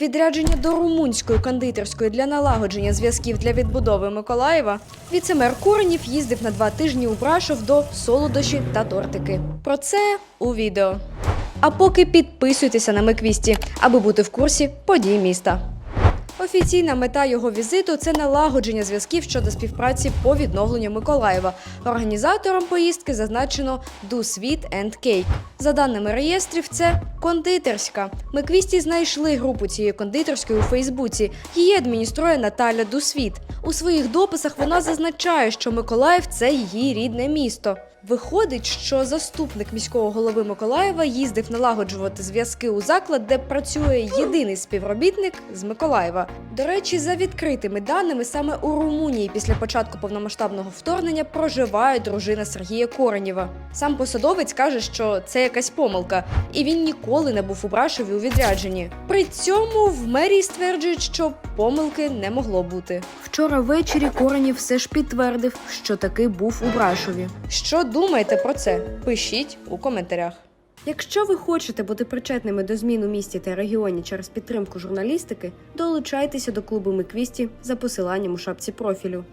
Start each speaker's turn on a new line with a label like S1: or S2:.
S1: Відрядження до румунської кондитерської для налагодження зв'язків для відбудови Миколаєва. Віцемер Куренів їздив на два тижні у Брашов до солодощі та тортики. Про це у відео. А поки підписуйтеся на Миквісті, аби бути в курсі подій міста. Офіційна мета його візиту це налагодження зв'язків щодо співпраці по відновленню Миколаєва. Організатором поїздки зазначено Do Sweet and Cake. За даними реєстрів, це кондитерська. Миквісті знайшли групу цієї кондитерської у Фейсбуці. Її адмініструє Наталя Дусвіт. У своїх дописах вона зазначає, що Миколаїв це її рідне місто. Виходить, що заступник міського голови Миколаєва їздив налагоджувати зв'язки у заклад, де працює єдиний співробітник з Миколаєва. До речі, за відкритими даними, саме у Румунії після початку повномасштабного вторгнення проживає дружина Сергія Коренєва. Сам посадовець каже, що це якась помилка, і він ніколи не був у Брашові у відрядженні. При цьому в мерії стверджують, що помилки не могло бути. Вчора ввечері Коренєв все ж підтвердив, що таки був у Брашові. Що думаєте про це? Пишіть у коментарях. Якщо ви хочете бути причетними до змін у місті та регіоні через підтримку журналістики, долучайтеся до клубу Миквісті за посиланням у шапці профілю.